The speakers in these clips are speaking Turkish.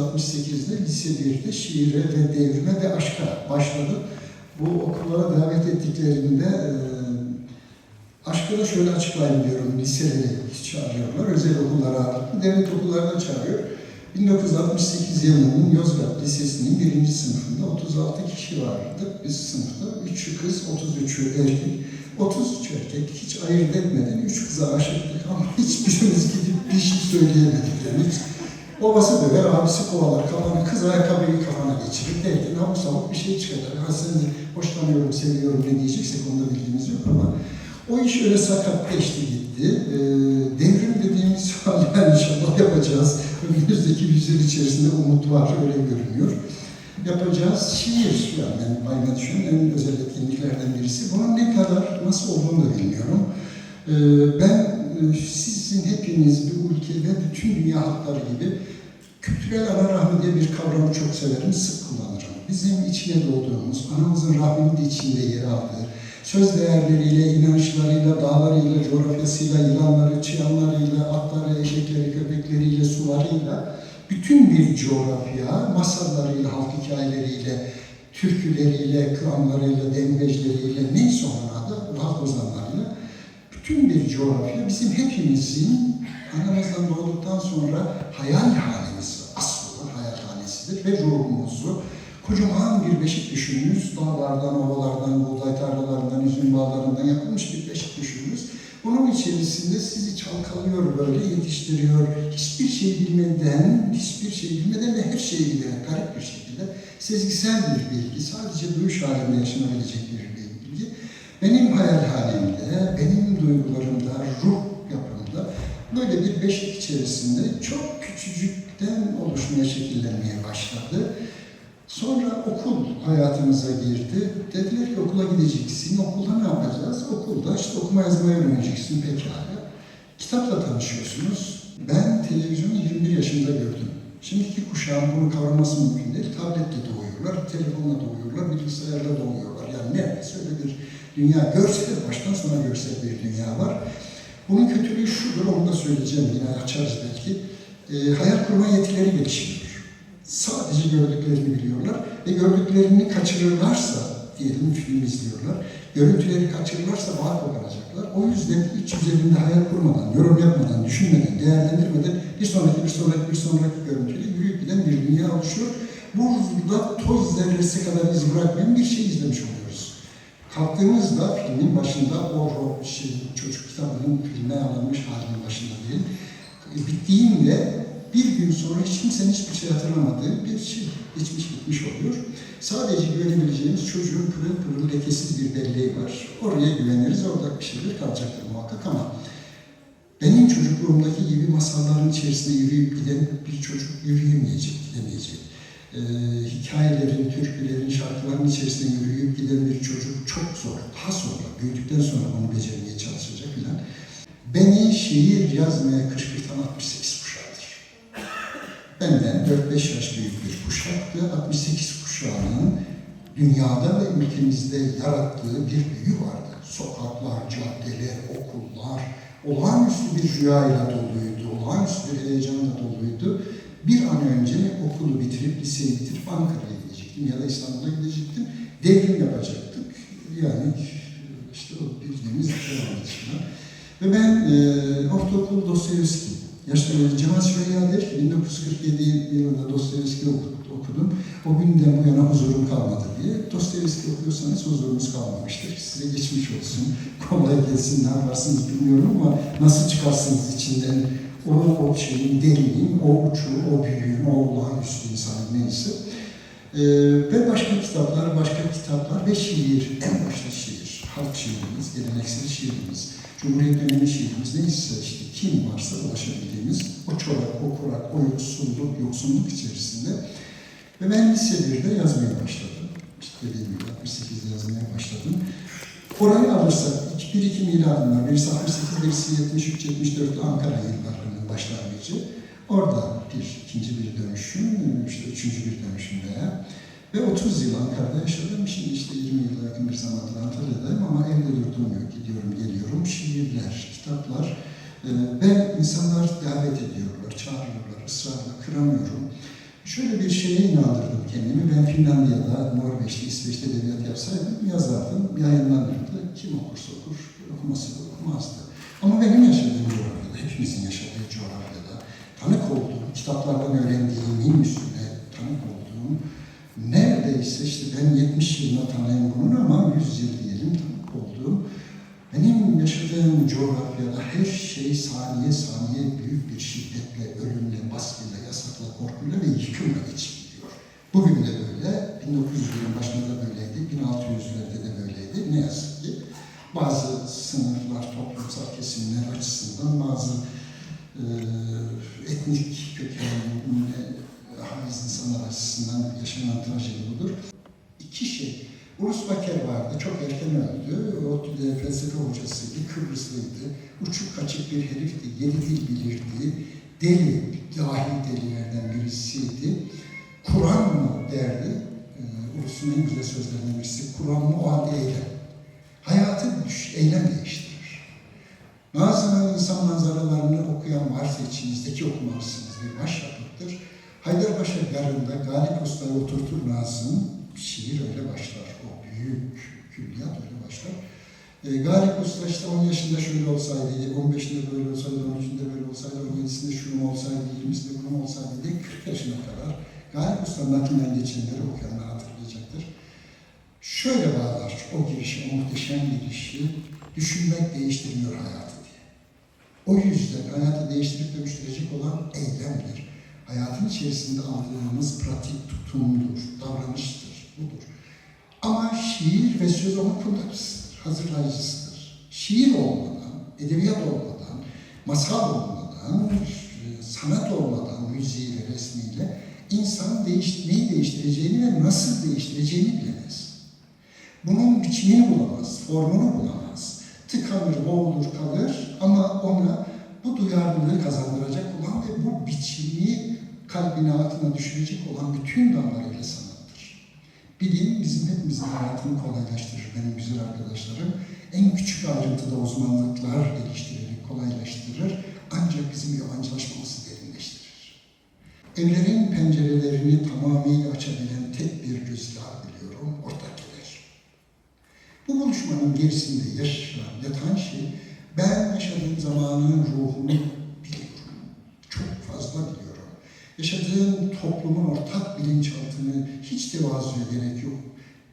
1968'de lise 1'de şiire ve devrime ve aşka başladım. Bu okullara davet ettiklerinde e, aşkı da şöyle açıklayayım diyorum. Liseleri çağırıyorlar, özel okullara ağırlıklı, devlet okullarına çağırıyor. 1968 yılının Yozgat Lisesi'nin birinci sınıfında 36 kişi vardı biz sınıfta. 3'ü kız, 33'ü erkek. 33 erkek hiç ayırt etmeden 3 kıza aşıktık ama hiçbirimiz gidip bir şey söyleyemedik. Hiç Babası döver, abisi kovalar, kafana kız ayakkabıyı kafana geçirir derken havuk savuk bir şey çıkacak. Ha sen de hoşlanıyorum, seviyorum ne diyeceksek onda bildiğimiz yok ama o iş öyle sakat geçti gitti. Ee, devrim dediğimiz hala inşallah yapacağız. Önümüzdeki yüzyıl içerisinde umut var, öyle görünüyor. Yapacağız şiir, yani Bayma Düşen'in en özel etkinliklerden birisi. Bunun ne kadar, nasıl olduğunu da bilmiyorum. Ee, ben e, sizin hepiniz bu ülke ve bütün dünya halkları gibi kültürel ana rahmi diye bir kavramı çok severim, sık kullanırım. Bizim içine doğduğumuz, anamızın rahminin de içinde yer aldığı, söz değerleriyle, inançlarıyla, dağlarıyla, coğrafyasıyla, yılanları, çıyanlarıyla, atları, eşekleri, köpekleriyle, sularıyla, bütün bir coğrafya, masallarıyla, halk hikayeleriyle, türküleriyle, kıramlarıyla, dembejleriyle, neyse onun adı, halk ozanlarıyla, bütün bir coğrafya bizim hepimizin anamızdan doğduktan sonra hayal hayal hanesidir ve ruhumuzu kocaman bir beşik düşününüz. Dağlardan, ovalardan, buğday tarlalarından, üzüm bağlarından yapılmış bir beşik düşününüz. Bunun içerisinde sizi çalkalıyor böyle, yetiştiriyor. Hiçbir şey bilmeden, hiçbir şey bilmeden ve her şeyi bilerek garip bir şekilde sezgisel bir bilgi, sadece duyuş halinde yaşanabilecek bir bilgi. Benim hayal halimde, benim duygularımda, ruh yapımda böyle bir beşik içerisinde çok küçücükten oluşmaya, şekillenmeye başladı. Sonra okul hayatımıza girdi. Dediler ki okula gideceksin. Okulda ne yapacağız? Okulda işte okuma yazmayı öğreneceksin pekala. Kitapla tanışıyorsunuz. Ben televizyonu 21 yaşında gördüm. Şimdiki kuşağın bunu kavraması mümkün değil. Tabletle doğuyorlar, telefonla doğuyorlar, bilgisayarla doğuyorlar. Yani neredeyse öyle bir dünya, görsel, baştan sona görsel bir dünya var. Bunun kötülüğü şudur, onu da söyleyeceğim yine açarız belki. E, hayal kurma yetileri gelişmiyor. Sadece gördüklerini biliyorlar ve gördüklerini kaçırırlarsa, diyelim film izliyorlar, görüntüleri kaçırırlarsa bağ koparacaklar. O yüzden hiç üzerinde hayal kurmadan, yorum yapmadan, düşünmeden, değerlendirmeden bir sonraki, bir sonraki, bir sonraki görüntüyle yürüyüp giden bir dünya oluşuyor. Burada toz zerresi kadar iz bırakmayan bir şey izlemiş oluyoruz. Kalktığımızda filmin başında o şey, çocuk kitabının filme alınmış halinin başında değil, bittiğinde bir gün sonra hiç kimsenin hiçbir şey hatırlamadığı bir şey geçmiş gitmiş oluyor. Sadece güvenebileceğimiz çocuğun pırıl pırıl lekesiz bir belleği var. Oraya güveniriz, orada bir şeyler kalacaktır muhakkak ama benim çocukluğumdaki gibi masalların içerisinde yürüyüp giden bir çocuk yürüyemeyecek, gidemeyecek. Ee, hikayelerin, türkülerin, şarkıların içerisinde yürüyüp giden bir çocuk çok zor. Daha sonra, büyüdükten sonra bunu becermeye çalışacak filan. Beni şiir yazmaya kışkırtan 68 kuşağıdır. Benden 4-5 yaş büyük bir kuşaktı. 68 kuşağının dünyada ve ülkemizde yarattığı bir büyü vardı. Sokaklar, caddeler, okullar olağanüstü bir rüyayla doluydu, olağanüstü bir heyecanla doluydu. Bir an önce okulu bitirip, liseyi bitirip Ankara'ya gidecektim ya da İstanbul'a gidecektim. Devrim yapacaktık. Yani işte o bildiğimiz devam. Ve ben e, ortaokul Dostoyevski, yaşlı Cemal Süreyya der ki 1947 yılında Dostoyevski okudum. O günden bu yana huzurum kalmadı diye. Dostoyevski okuyorsanız huzurunuz kalmamıştır. Size geçmiş olsun, kolay gelsin, ne yaparsınız bilmiyorum ama nasıl çıkarsınız içinden o, o şeyin, derinin, o uçu, o büyüğün, o olağanüstü insanın neyse. Ee, ve başka kitaplar, başka kitaplar ve şiir, en başta şiir, halk şiirimiz, geleneksel şiirimiz, Cumhuriyet dönemi şiirimiz neyse işte kim varsa ulaşabildiğimiz o çorak, o kurak, o yoksulluk, yoksunluk içerisinde ve ben lise 1'de yazmaya başladım. İşte dediğim gibi 68'de yazmaya başladım. Orayı alırsak bir iki miladın var. Birisi 68, birisi 73, 74 Ankara yıllarının başlangıcı. Orada bir ikinci bir dönüşüm, işte üçüncü bir dönüşüm veya ve 30 yıl Ankara'da yaşadım. Şimdi işte 20 yıla yakın bir zamandır Antalya'dayım ama evde durduğum yok. Gidiyorum, geliyorum. Şiirler, kitaplar e, ve insanlar davet ediyorlar, çağırıyorlar, ısrarla kıramıyorum. Şöyle bir şeye inandırdım kendimi. Ben Finlandiya'da, Norveç'te, İsveç'te edebiyat yapsaydım yazardım, yayınlanırdı. Kim okursa okur, okuması da okumazdı. Ama benim yaşadığım coğrafyada, hepimizin yaşadığı coğrafyada, tanık olduğum, kitaplardan öğrendiğimin üstüne tanık olduğum, neredeyse işte ben 70 yılına tanıyım bunun ama 100 yıl diyelim tanık olduğum, benim yaşadığım coğrafyada her şey saniye saniye büyük bir şiddetle, ölümle, baskıyla, yasakla, korkuyla ve yıkımla geçip. Bugün de böyle, 1900'lerin başında da böyleydi, 1600'lerde de böyleydi. Ne yazık ki bazı sınıflar, toplumsal kesimler açısından bazı etnik kökenine haiz insanlar açısından yaşanan trajedi budur. İki şey, Ulus Baker vardı, çok erken öldü. O felsefe hocasıydı, Kıbrıslıydı. Uçuk kaçık bir herifti, yedi dil bilirdi. Deli, dahi delilerden birisiydi. Kur'an mı derdi, Ulus'un en güzel sözlerinden birisi. Kur'an mı o halde eylem. Hayatı düş, eylem değiştirir. Bazı insan manzaralarını okuyan varsa içinizdeki okumalısınız bir başyapıttır. Haydarpaşa garında Galip Usta'yı oturtur Nazım, şiir öyle başlar. O büyük külliyat öyle başlar. E, Galip Usta işte 10 yaşında şöyle olsaydı, 15'inde böyle olsaydı, 13'ünde böyle olsaydı, 17'sinde şunu olsaydı, 20'sinde bunu olsaydı diye 40 yaşına kadar Galip Usta'nın aklından geçenleri okuyanlar hatırlayacaktır. Şöyle bağlar o girişi, o muhteşem girişi, düşünmek değiştirmiyor hayatı. O yüzden hayatı değiştirip dönüştürecek olan eylemdir. Hayatın içerisinde aldığımız pratik tutumdur, davranıştır, budur. Ama şiir ve söz onun kullanıcısıdır, hazırlayıcısıdır. Şiir olmadan, edebiyat olmadan, masal olmadan, e, sanat olmadan, müziğiyle, resmiyle insan değiş, neyi değiştireceğini ve nasıl değiştireceğini bilemez. Bunun biçimini bulamaz, formunu bulamaz. Tıkanır, boğulur kalır ama ona bu duyarlılığı kazandıracak olan ve bu biçimi kalbine altına düşürecek olan bütün dallarıyla sanattır. Bilim bizim hepimizin hayatını kolaylaştırır benim güzel arkadaşlarım. En küçük ayrıntıda uzmanlıklar geliştirerek kolaylaştırır. Ancak bizim yabancılaşmamızı derinleştirir. Evlerin pencerelerini tamamıyla açabilen tek bir rüzgar biliyorum, gelir. Bu buluşmanın gerisinde yaşayan, yatan şey, ben yaşadığım zamanın ruhunu biliyorum. Çok fazla biliyorum. Yaşadığım toplumun ortak bilinçaltını hiç tevazuya gerek yok.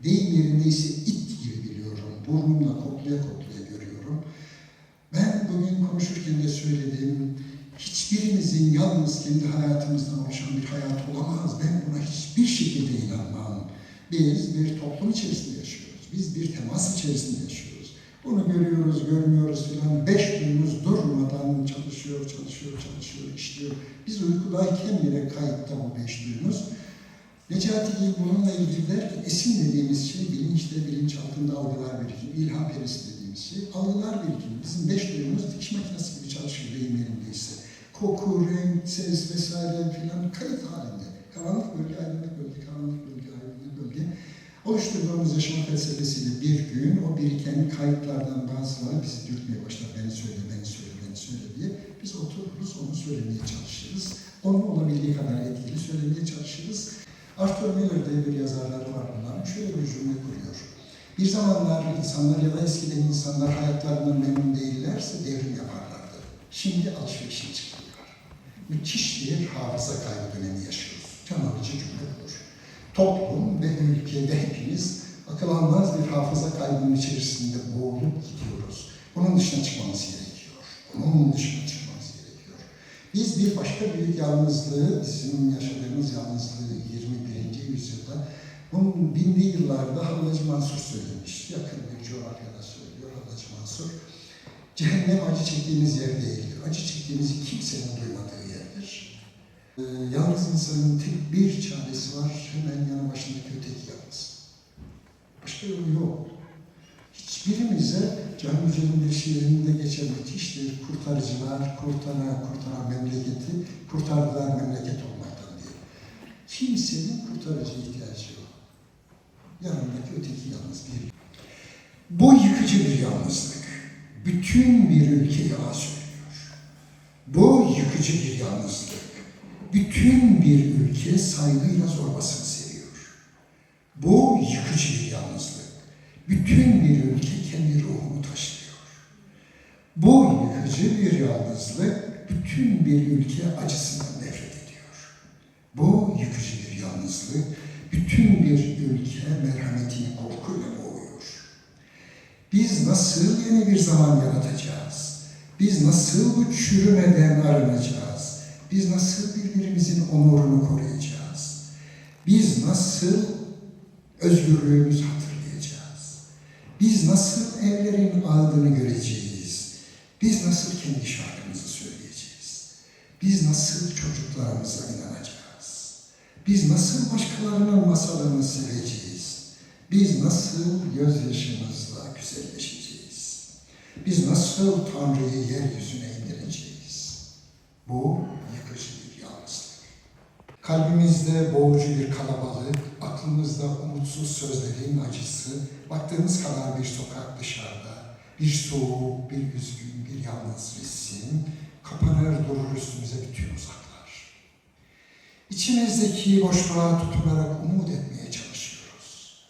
Deyim yerindeyse it gibi biliyorum. Burnumla koklaya koklaya görüyorum. Ben bugün konuşurken de söylediğim hiçbirimizin yalnız kendi hayatımızdan oluşan bir hayat olamaz. Ben buna hiçbir şekilde inanmam. Biz bir toplum içerisinde. Biz bir temas içerisinde yaşıyoruz. Bunu görüyoruz, görmüyoruz filan. Beş duyumuz durmadan çalışıyor, çalışıyor, çalışıyor, işliyor. Biz uykudayken bile kayıtta bu beş duyumuz. Necati Gil bununla ilgili der ki esin dediğimiz şey bilinçte, bilinç altında algılar birikimi, ilham perisi dediğimiz şey. Algılar birikimi. Bizim beş duyumuz dikiş makinesi gibi çalışıyor deyim yerindeyse. Koku, renk, ses vesaire filan kayıt halinde. Karanlık bölge, aydınlık bölge, karanlık. Oluşturduğumuz yaşam felsefesiyle bir gün o biriken kayıtlardan bazıları bizi dürtmeye başlar. Beni söyle, beni söyle, beni söyle diye. Biz otururuz, onu söylemeye çalışırız. Onu olabildiği kadar etkili söylemeye çalışırız. Arthur Miller diye bir yazarları var bunların. Şöyle bir cümle kuruyor. Bir zamanlar insanlar ya da eskiden insanlar hayatlarından memnun değillerse devrim yaparlardı. Şimdi alışverişe çıkıyorlar. Müthiş bir hafıza kaybı dönemi yaşıyoruz. Can alıcı cümle budur. Toplum ülkede hepimiz akıl almaz bir hafıza kaybının içerisinde boğulup gidiyoruz. Bunun dışına çıkmamız gerekiyor. Bunun dışına çıkmamız gerekiyor. Biz bir başka büyük yalnızlığı, bizim yaşadığımız yalnızlığı 21. yüzyılda bunun binli yıllarda Hallacı Mansur söylemiş. Yakın bir coğrafyada söylüyor Hallacı Mansur. Cehennem acı çektiğimiz yer değildir. Acı çektiğimizi kimsenin duymadığı. Ee, yalnız insanın tek bir çaresi var. Hemen yanı başındaki öteki yalnız. Başka yolu yok. Hiçbirimize Can Yücel'in bir şiirinde geçen müthiştir. Kurtarıcılar kurtara kurtara memleketi kurtardılar memleket olmaktan diye. Kimsenin kurtarıcı ihtiyacı yok. Yanındaki öteki yalnız bir. Bu yıkıcı bir yalnızlık. Bütün bir ülkeyi ağ söylüyor. Bu yıkıcı bir yalnızlık. Bütün bir ülke saygıyla zorbasını seviyor. Bu yıkıcı bir yalnızlık. Bütün bir ülke kendi ruhunu taşlıyor. Bu yıkıcı bir yalnızlık, bütün bir ülke acısından nefret ediyor. Bu yıkıcı bir yalnızlık, bütün bir ülke merhametini korkuyla boğuyor. Biz nasıl yeni bir zaman yaratacağız? Biz nasıl bu çürümeden arınacağız? Biz nasıl birbirimizin onurunu koruyacağız? Biz nasıl özgürlüğümüzü hatırlayacağız? Biz nasıl evlerin adını göreceğiz? Biz nasıl kendi şarkımızı söyleyeceğiz? Biz nasıl çocuklarımıza inanacağız? Biz nasıl başkalarının masalını seveceğiz? Biz nasıl gözyaşımızla güzelleşeceğiz? Biz nasıl Tanrı'yı yeryüzüne Kalbimizde boğucu bir kalabalık, aklımızda umutsuz sözlerin acısı, baktığımız kadar bir sokak dışarıda, bir soğuk, bir üzgün, bir yalnız resim, kapanır durur üstümüze bütün uzaklar. İçimizdeki boşluğa tutunarak umut etmeye çalışıyoruz.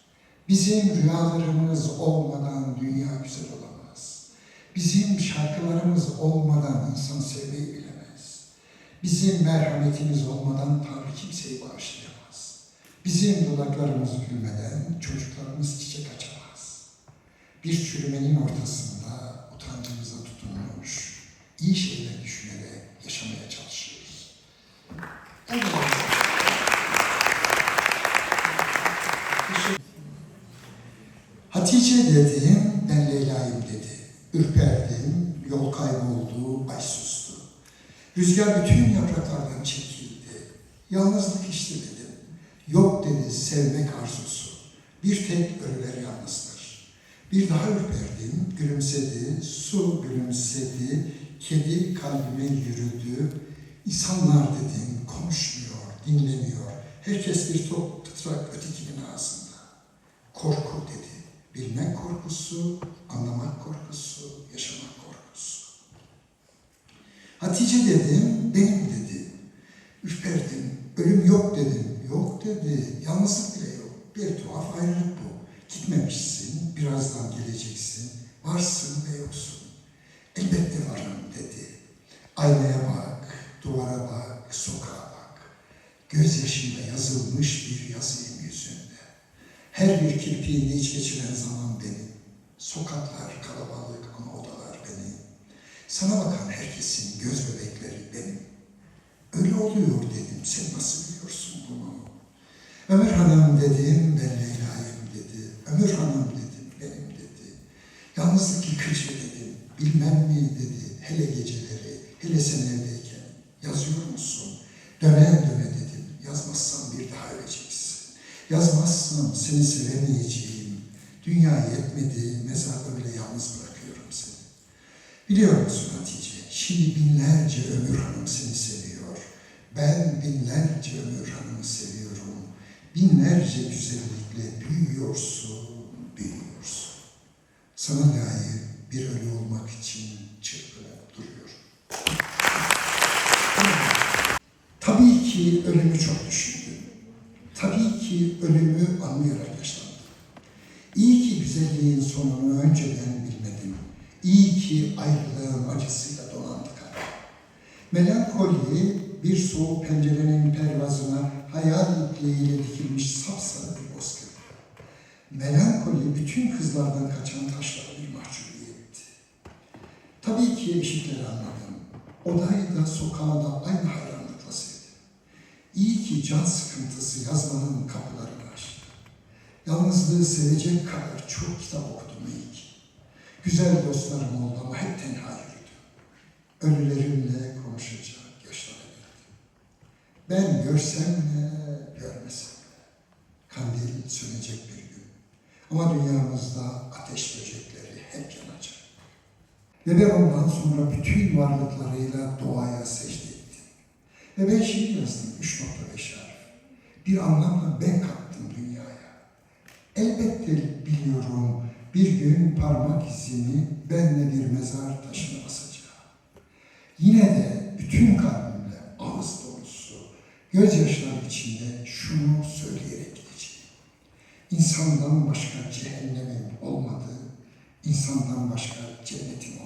Bizim rüyalarımız olmadan dünya güzel olamaz. Bizim şarkılarımız olmadan insan sevmeyi bilemez. Bizim merhametimiz olmadan Tanrı kimseyi bağışlayamaz. Bizim dudaklarımız gülmeden çocuklarımız çiçek açamaz. Bir çürümenin ortasında utancımıza tutunmuş, iyi şeyler düşünerek yaşamaya çalışıyoruz. Evet. Hatice dedim, ben Leyla'yım dedi. Ürperdim, yol kayboldu, ay sustu. Rüzgar bütün yapraklardan çekildi. Yalnızlık işte dedim. Yok dedi sevmek arzusu. Bir tek ölüler yalnızdır. Bir daha ürperdim, gülümsedi, su gülümsedi, kedi kalbime yürüdü. İnsanlar dedim konuşmuyor, dinlemiyor. Herkes bir top tıtrak ötekinin ağzında. Korku dedi. Bilmek korkusu, anlamak korkusu, yaşamak korkusu. Hatice dedim, benim dedi. Ürperdim, ölüm yok dedim. Yok dedi, yalnızlık bile yok. Bir tuhaf ayrılık bu. Gitmemişsin, birazdan geleceksin. Varsın ve yoksun. Elbette varım dedi. Aynaya bak, duvara bak, sokağa bak. Gözyaşıyla yazılmış bir yazıyım yüzünde. Her bir kirpiğinde iç geçiren zaman benim. Sokaklar kalabalık ama odalar benim. Sana bakan herkesin göz bebekleri benim. Öyle oluyor dedim, sen nasıl biliyorsun bunu? Ömür Hanım dedim, ben Leyla'yım dedi. Ömür Hanım dedim, benim dedi. Yalnızlık yıkıcı dedim, bilmem mi dedi. Hele geceleri, hele sen evdeyken. Yazıyor musun? Döne döne dedim, yazmazsan bir daha öleceksin. Yazmazsam seni sevemeyeceğim. Dünya yetmedi, mezarda bile yalnız bırakıyorum seni. Biliyor musun Hatice, şimdi binlerce Ömür Hanım seni seviyor. Ben binlerce Ömür Hanım'ı seviyorum. Binlerce güzellikle büyüyorsun, büyüyorsun. Sana layık bir ölü olmak için çırpınıp duruyor. Tabii ki ölümü çok düşündüm. Tabii ki ölümü anlayarak yaşlandım. İyi ki güzelliğin sonunu önceden bilmedim. İyi ki ayrılığın acısıyla donandı kalbim. Melankoli bir soğuk pencerenin pervazına hayal ipliğiyle dikilmiş sapsarı bir bozkır. Melankoli bütün kızlardan kaçan taşlara bir mahcubiyetti. Tabii ki eşikleri anladım. Odayı da sokağı da aynı hayranlıkla sevdim. İyi ki can sıkıntısı yazmanın kapılarını açtı. Yalnızlığı sevecek kadar çok kitap okudum iyi ki. Güzel dostlarım oldu ama hep tenha yürüdüm. Ölülerimle konuşacak yaşlara. Ben görsem de görmesem de. Kandil sönecek bir gün. Ama dünyamızda ateş böcekleri hep yanacak. Ve ben ondan sonra bütün varlıklarıyla doğaya secde ettim. Ve ben şiir yazdım 3.5 harf. Bir anlamla ben kattım dünyaya. Elbette biliyorum bir gün parmak izini benle bir mezar taşına basacağım. Yine de bütün kalbimle ağız dolusu, gözyaşlarım içinde şunu söyleyerek gideceğim. İnsandan başka cehennemin olmadığı, insandan başka cennetin